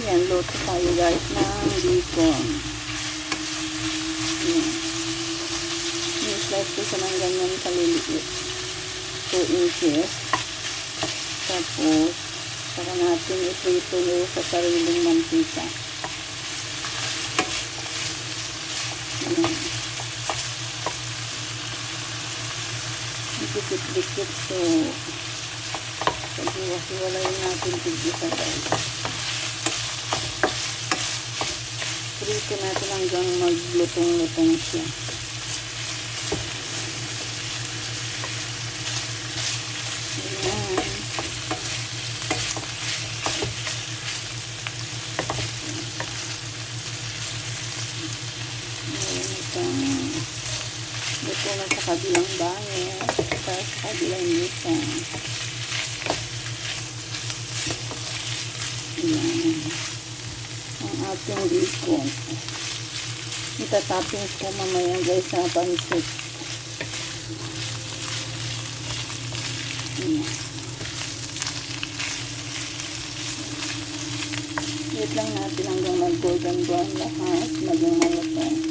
Yan, luto tayo guys ng bacon. Yan. I-slice ko siya ng ganyan kaliliit. 2 inches. Tapos, saka natin iprito yung sa sariling mantika. Yan. Dikit-dikit so pag-iwalay natin tigisa guys. Prito natin hanggang maglutong-lutong siya. Ayan. Ayan itong luto na sa kabilang bahay. Sa kabilang misa. Ayan. Ang ating bacon. Itatappings ko mamaya guys sa pansit. Wait lang natin hanggang mag-golden brown lahat. Maging malutong.